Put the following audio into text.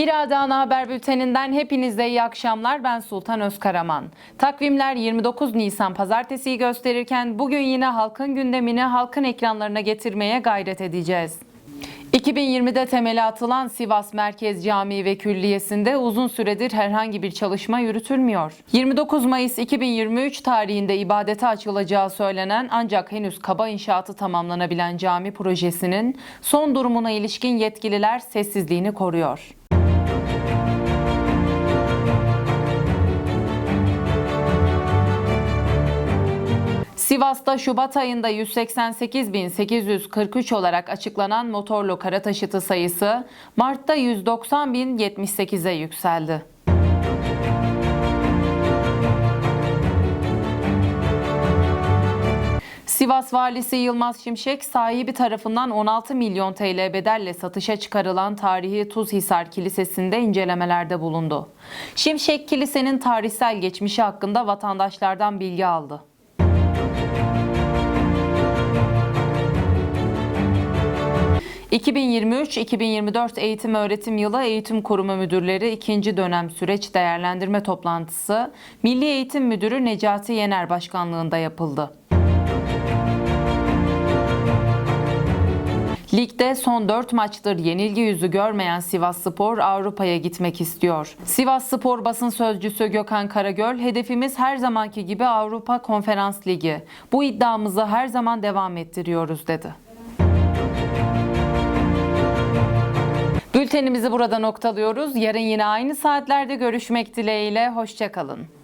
İrade Ana Haber Bülteninden hepinize iyi akşamlar. Ben Sultan Özkaraman. Takvimler 29 Nisan pazartesiyi gösterirken bugün yine halkın gündemini halkın ekranlarına getirmeye gayret edeceğiz. 2020'de temeli atılan Sivas Merkez Camii ve Külliyesi'nde uzun süredir herhangi bir çalışma yürütülmüyor. 29 Mayıs 2023 tarihinde ibadete açılacağı söylenen ancak henüz kaba inşaatı tamamlanabilen cami projesinin son durumuna ilişkin yetkililer sessizliğini koruyor. Sivas'ta Şubat ayında 188.843 olarak açıklanan motorlu kara taşıtı sayısı Mart'ta 190.078'e yükseldi. Sivas Valisi Yılmaz Şimşek sahibi tarafından 16 milyon TL bedelle satışa çıkarılan tarihi Tuzhisar Kilisesi'nde incelemelerde bulundu. Şimşek kilisenin tarihsel geçmişi hakkında vatandaşlardan bilgi aldı. ...2023-2024 eğitim öğretim yılı eğitim kurumu müdürleri ikinci dönem süreç değerlendirme toplantısı... Milli Eğitim Müdürü Necati Yener başkanlığında yapıldı. Ligde son 4 maçtır yenilgi yüzü görmeyen Sivas Spor Avrupa'ya gitmek istiyor. Sivas Spor basın sözcüsü Gökhan Karagöl, hedefimiz her zamanki gibi Avrupa Konferans Ligi. Bu iddiamızı her zaman devam ettiriyoruz dedi. Bültenimizi burada noktalıyoruz. Yarın yine aynı saatlerde görüşmek dileğiyle. Hoşçakalın.